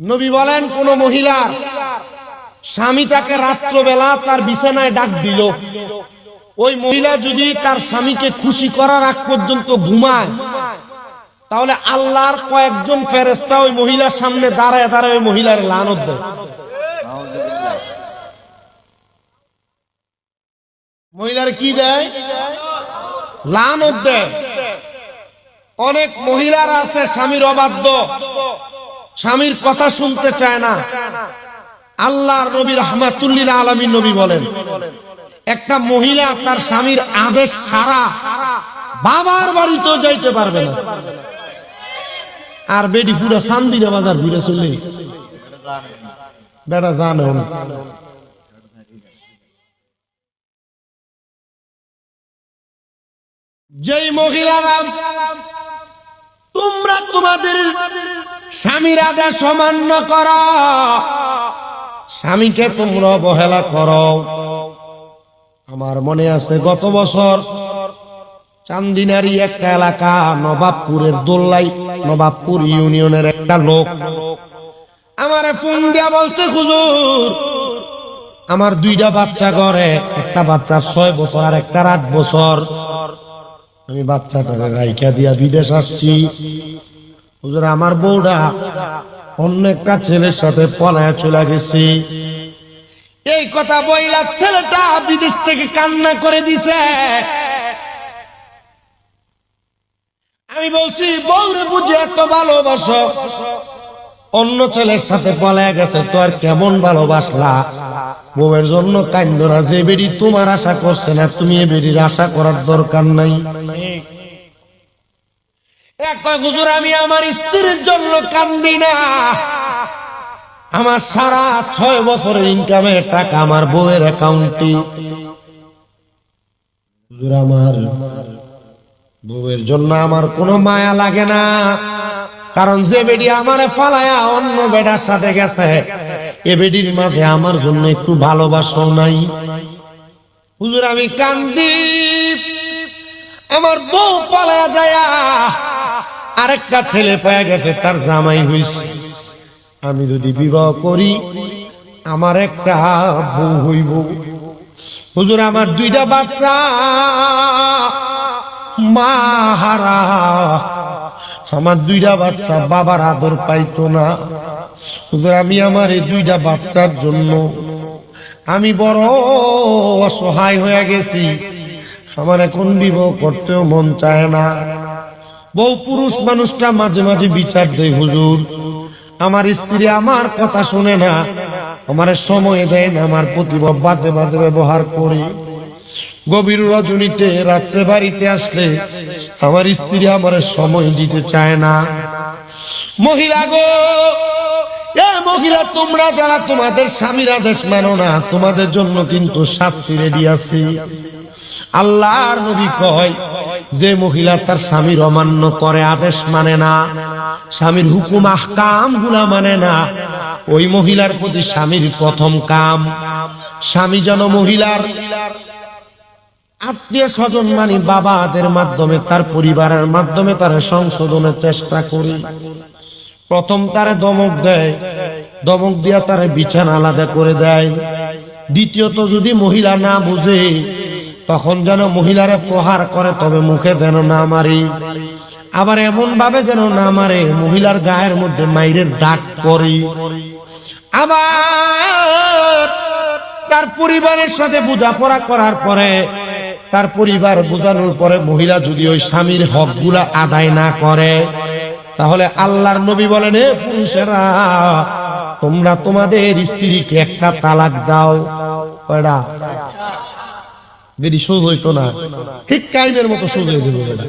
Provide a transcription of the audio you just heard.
নবী বলেন, কোন মহিলার স্বামী তাকে রাত্রবেলা তার বিছানায় ডাক দিল। ওই মহিলা যদি তার স্বামীকে খুশি করার আগ পর্যন্ত ঘুমায়, তাহলে আল্লাহর কয়েকজন ফেরেস্তা ওই মহিলার সামনে দাঁড়ায় দাঁড়ায় ওই মহিলার লানত দেয়। মহিলার কি দেয়? লানত দেয়। অনেক মহিলার আছে স্বামীর অবাধ্য। স্বামীর কথা শুনতে চায় না। আল্লাহর নবী রহমাতুল্লিল আলমীর নবী বলেন, একটা মহিলা তার স্বামীর আদেশ ছাড়া বাবার বাড়িতেও যাইতে পারবে না। আর বেডি পুরা সান্দিনা বাজার ঘুরে চলে বেটা জানে না। যেই মহিলারা, তোমরা তোমাদের স্বামীর আদেশ অমান্য কর। স্বামীকে তোমরা অবহেলা করো। আমার মনে আছে গত বছর চান্দিনারি একটা এলাকা, নবাবপুরের দোল্লাই, নবাবপুর ইউনিয়নের একটা লোক আমার ফোন দিয়া বলতে খুজুর আমার দুইটা বাচ্চা ঘরে, একটা বাচ্চা ছয় বছর আর একটা আট বছর। আমি বাচ্চাটাকে রাইখা দিয়া বিদেশ আসছি। হুজুর, আমার বউটা অন্য একটা ছেলের সাথে পলায় চলে গেছি। এই কথা বইলা ছেলেটা বিদেশ থেকে কান্না করে দিছে। আমি বলছি, বউরে বুঝে এত ভালোবাসো। অন্য ছেলের সাথে পলায় গেছে, তো আর কেমন ভালোবাসলা? বউয়ের জন্য কান্দরা যে বেড়ি তোমার আশা করছে না, তুমি এ বেড়ির আশা করার দরকার নাই। হুজুর, আমি আমার স্ত্রীর জন্য কান্দি না। আমার সারা ছয় বছরের ইনকামের টাকা আমার বউয়ের অ্যাকাউন্টে আমার বউয়ের জন্য আমার কোনো মায়া লাগে না। কারণ যে বেডি আমারে ফালায়া অন্য বেডার সাথে গেছে, এ বেডির মাঝে আমার জন্য একটু ভালোবাসাও নাই। হুজুর, আমি কান্দি। আমার বউ পালায়া যায় আরেকটা ছেলে পেয়ে গেছে, তার জামাই হইছে। আমি যদি বিবাহ করি, আমার একটা বউ হইব। হুজুর, আমার দুইটা বাচ্চা। মা হারা। আমার দুইটা বাচ্চা, বাবার আদর পাইতো না। হুজুর, আমি আমার এই দুইটা বাচ্চার জন্য আমি বড় অসহায় হয়ে গেছি। আমার এখন বিবাহ করতেও মন চায় না। বহু পুরুষ মানুষটা মাঝে মাঝে বিচার দেয়, হুজুর, আমার স্ত্রী আমার কথা শুনে না, আমার সময় দেয় না, আমার প্রতি বাজে বাজে ব্যবহার করে। গভীর রজনীতে রাত্রে বাড়িতে আসলে আমার স্ত্রী আমার সময় দিতে চায় না। মহিলা গো, এ মহিলা, তোমরা যারা তোমাদের স্বামীর আদেশ মানো না, তোমাদের জন্য কিন্তু শাস্তি রেডি আছে। আল্লাহর নবী কয় যে মহিলা তার স্বামীর অমান্য করে আদেশ মানে না, স্বামীর হুকুম আহকামগুলা মানে না, ওই মহিলার প্রতি স্বামীর প্রথম কাম। স্বামী যেন মহিলার আত্মীয় স্বজন মানে বাবাদের মাধ্যমে, তার পরিবারের মাধ্যমে তার সংশোধনের চেষ্টা করি। প্রথম তারে দমক দেয়, দমক দিয়া তারে বিছানা আলাদা করে দেয়। দ্বিতীয়ত যদি মহিলা না বুঝে তখন যেন মহিলারে প্রহার করে, তবে মুখে যেন না মারি। আবার এমন ভাবে যেন না মারে, মহিলার গায়ের মধ্যে মাইরের ডাক পড়ি। আবার তার পরিবারের সাথে বোঝাপড়া করার পরে, তার পরিবার বোঝানোর পরে মহিলা যদি ওই স্বামীর হকগুলা আদায় না করে, তাহলে আল্লাহর নবী বলেন হে পুরুষেরা, তোমরা তোমাদের স্ত্রীকে একটা তালাক দাও। বেরি সোজ হইতো না ঠিক কাইমের মতো সোজ হয়ে বেটা।